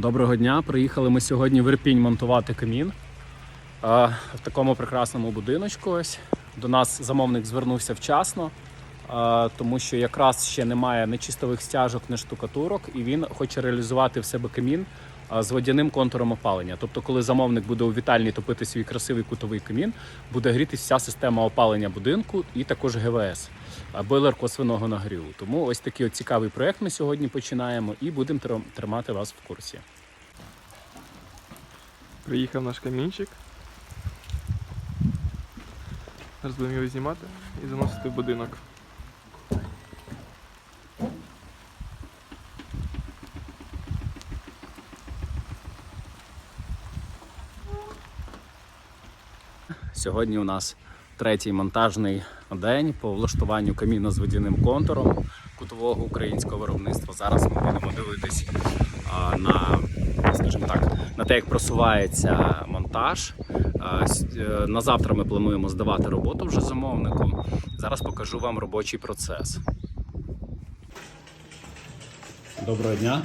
Доброго дня. Приїхали ми сьогодні в Ірпінь монтувати камін. В такому прекрасному будиночку. Ось до нас замовник звернувся вчасно, тому що якраз ще немає ні чистових стяжок, ні штукатурок, і він хоче реалізувати в себе камін з водяним контуром опалення. Тобто, коли замовник буде у вітальні топити свій красивий кутовий камін, буде грітись вся система опалення будинку і також ГВС, а, бойлер косвеного нагріву. Тому ось такий от цікавий проект ми сьогодні починаємо і будемо тримати вас в курсі. Приїхав наш камінчик. Зараз будемо його знімати і заносити в будинок. Сьогодні у нас третій монтажний день по влаштуванню каміна з водяним контуром кутового українського виробництва. Зараз ми будемо дивитись на, скажімо так, на те, як просувається монтаж. Е, На завтра ми плануємо здавати роботу вже замовником. Зараз покажу вам робочий процес. Доброго дня.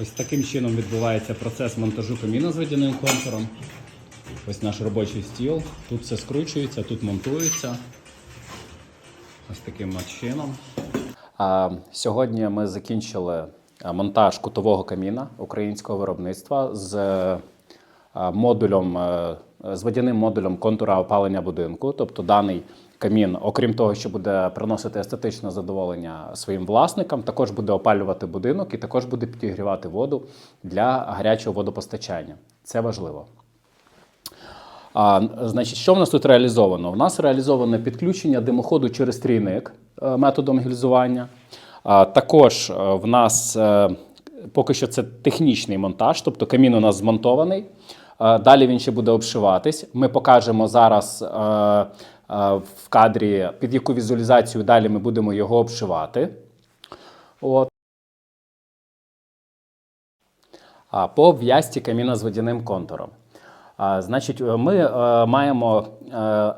Ось таким чином відбувається процес монтажу каміна з водяним контуром. Ось наш робочий стіл. Тут все скручується, тут монтується. Ось таким чином. А, сьогодні ми закінчили монтаж кутового каміна українського виробництва з е, модулем, е, з водяним модулем контура опалення будинку. Тобто даний камін, окрім того, що буде приносити естетичне задоволення своїм власникам, також буде опалювати будинок і також буде підігрівати воду для гарячого водопостачання. Це важливо. А, значить, що в нас тут реалізовано? У нас реалізоване підключення димоходу через трійник е, методом гільзування. А, також е, в нас е, поки що це технічний монтаж, тобто камін у нас змонтований. Далі він ще буде обшиватись. Ми покажемо зараз в кадрі, під яку візуалізацію далі ми будемо його обшивати. От. А, по в'язці каміна з водяним контуром. Значить, е, ми е, маємо е,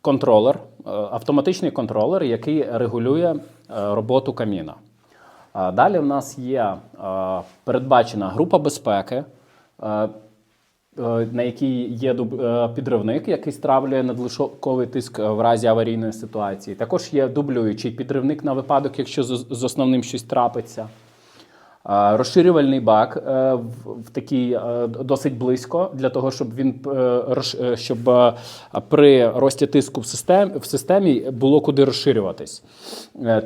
контролер, автоматичний контролер, який регулює роботу каміна. Далі в нас є передбачена група безпеки, на якій є підривник, який стравлює надлишковий тиск в разі аварійної ситуації. Також є дублюючий підривник на випадок, якщо з основним щось трапиться. Розширювальний бак е, в, такий е, досить близько для того, щоб він е, щоб при рості тиску в системі, в системі було куди розширюватись.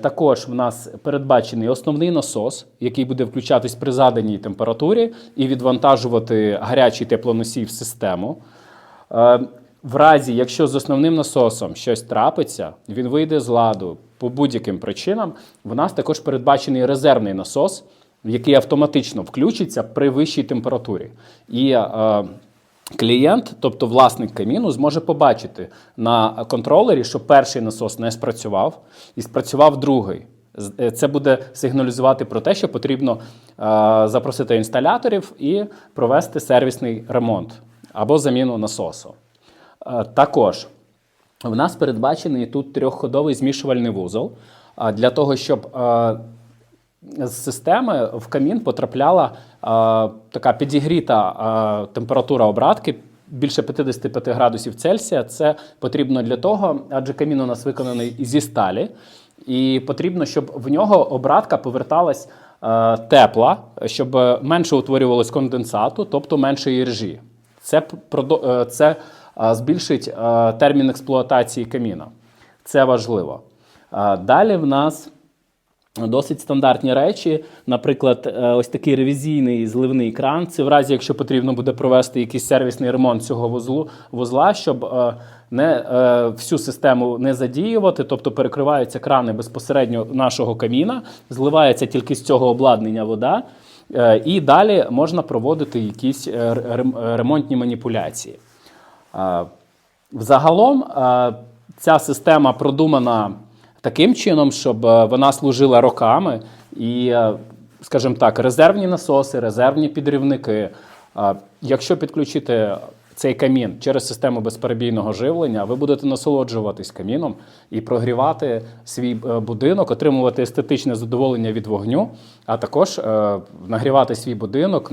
Також в нас передбачений основний насос, який буде включатись при заданій температурі і відвантажувати гарячий теплоносій в систему. В разі, якщо з основним насосом щось трапиться, він вийде з ладу по будь-яким причинам. В нас також передбачений резервний насос, який автоматично включиться при вищій температурі. І е, клієнт, тобто власник каміну, зможе побачити на контролері, що перший насос не спрацював, і спрацював другий. Е, Це буде сигналізувати про те, що потрібно е, запросити інсталяторів і провести сервісний ремонт або заміну насосу. Е, Також в нас передбачений тут трьохходовий змішувальний вузол для того, щоб з системи в камін потрапляла е, така підігріта е, температура обратки. Більше 55 градусів Цельсія це потрібно для того, адже камін у нас виконаний зі сталі, і потрібно, щоб в нього обратка поверталась е, тепла, щоб менше утворювалось конденсату, тобто менше іржі. Це, е, це збільшить термін експлуатації каміна. Це важливо. Далі в нас досить стандартні речі. Наприклад, е, ось такий ревізійний зливний кран. Це в разі, якщо потрібно буде провести якийсь сервісний ремонт цього вузлу, вузла, щоб е, не, е, всю систему не задіювати, тобто перекриваються крани безпосередньо нашого каміна, зливається тільки з цього обладнання вода. І далі можна проводити якісь рем- ремонтні маніпуляції. Взагалом ця система продумана таким чином, щоб е, вона служила роками, і, е, скажімо так, резервні насоси, резервні підрівники. е, Якщо підключити цей камін через систему безперебійного живлення, ви будете насолоджуватись каміном і прогрівати свій будинок, отримувати естетичне задоволення від вогню, а також нагрівати свій будинок,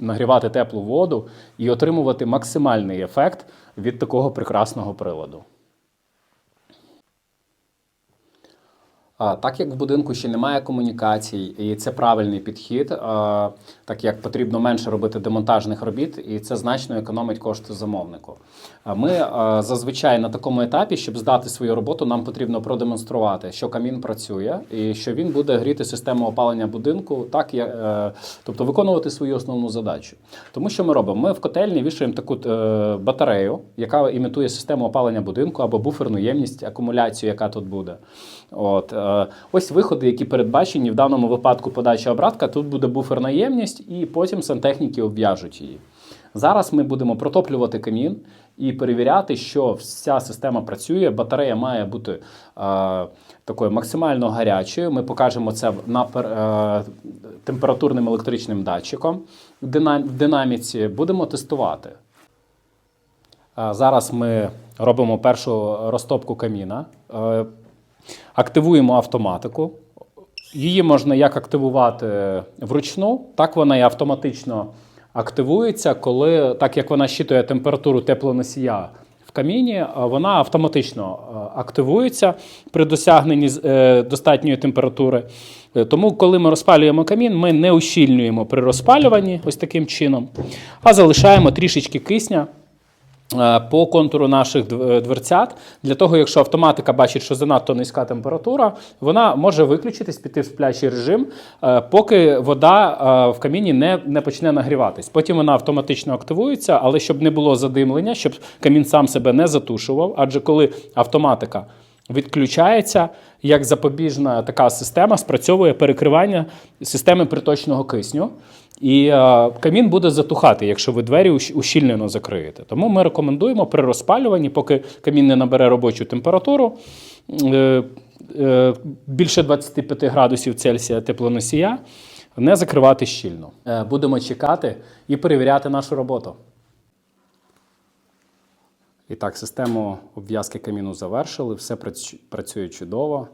нагрівати теплу воду і отримувати максимальний ефект від такого прекрасного приладу. Так як в будинку ще немає комунікацій, і це правильний підхід, так як потрібно менше робити демонтажних робіт, і це значно економить кошти замовнику. Ми зазвичай на такому етапі, щоб здати свою роботу, нам потрібно продемонструвати, що камін працює, і що він буде гріти систему опалення будинку, так е, тобто виконувати свою основну задачу. Тому що ми робимо? Ми в котельні вішаємо таку е, батарею, яка імітує систему опалення будинку або буферну ємність, акумуляцію, яка тут буде. От, е, ось виходи, які передбачені в даному випадку подача обратка. Тут буде буферна ємність, і потім сантехніки обв'яжуть її. Зараз ми будемо протоплювати камін і перевіряти, що вся система працює. Батарея має бути е, такою максимально гарячою. Ми покажемо це в- на е, температурним електричним датчиком в динаміці. Будемо тестувати. Е, Зараз ми робимо першу розтопку каміна. Е, Активуємо автоматику. Її можна як активувати вручну, так вона і автоматично активується, коли, так як вона щитує температуру теплоносія в каміні, вона автоматично е, активується при досягненні е, достатньої температури. Е, Тому, коли ми розпалюємо камін, ми не ущільнюємо при розпалюванні ось таким чином, а залишаємо трішечки кисня по контуру наших е, дверцят. Для того, якщо автоматика бачить, що занадто низька температура, вона може виключитись, піти в сплячий режим, е, поки вода е, в каміні не, не почне нагріватись. Потім вона автоматично активується, але щоб не було задимлення, щоб камін сам себе не затушував. Адже коли автоматика відключається, як запобіжна така система спрацьовує перекривання системи приточного кисню. І е, камін буде затухати, якщо ви двері ущ- ущільнено закриєте. Тому ми рекомендуємо при розпалюванні, поки камін не набере робочу температуру, е, е, більше 25 градусів Цельсія теплоносія, не закривати щільно. Е, будемо чекати і перевіряти нашу роботу. І так, систему обв'язки каміну завершили, все працює чудово.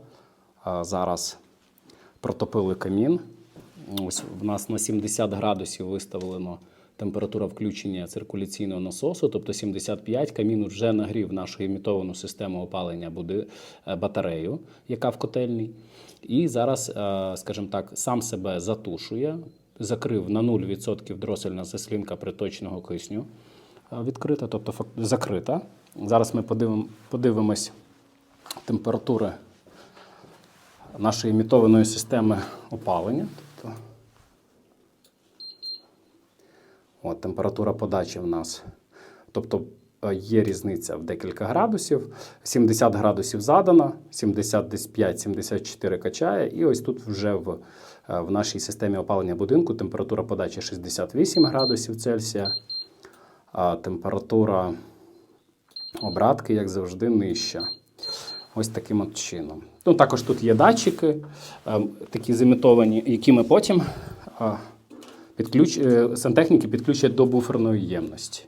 А Зараз протопили камін. Ось в нас на 70 градусів виставлено температура включення циркуляційного насосу, тобто 75. Камін вже нагрів нашу імітовану систему опалення буди, е, батарею, яка в котельні. І зараз, е, скажімо так, сам себе затушує, закрив на 0% дросельна заслінка приточного кисню е, відкрита, тобто закрита. Зараз ми подивимо, подивимось температури нашої імітованої системи опалення. Тобто, от, температура подачі в нас. Тобто е, є різниця в декілька градусів. 70 градусів задано, 75-74 качає. І ось тут вже в, е, в нашій системі опалення будинку температура подачі 68 градусів Цельсія, а температура обратки, як завжди, нижча. Ось таким от чином. Ну, також тут є датчики, е, такі зімітовані, які ми потім е, підключ... е, сантехніки підключать до буферної ємності.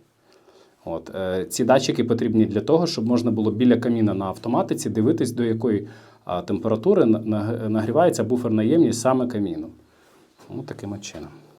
От, е, ці датчики потрібні для того, щоб можна було біля каміна на автоматиці дивитись, до якої температури на- на- нагрівається буферна ємність саме каміну. Ну, таким чином.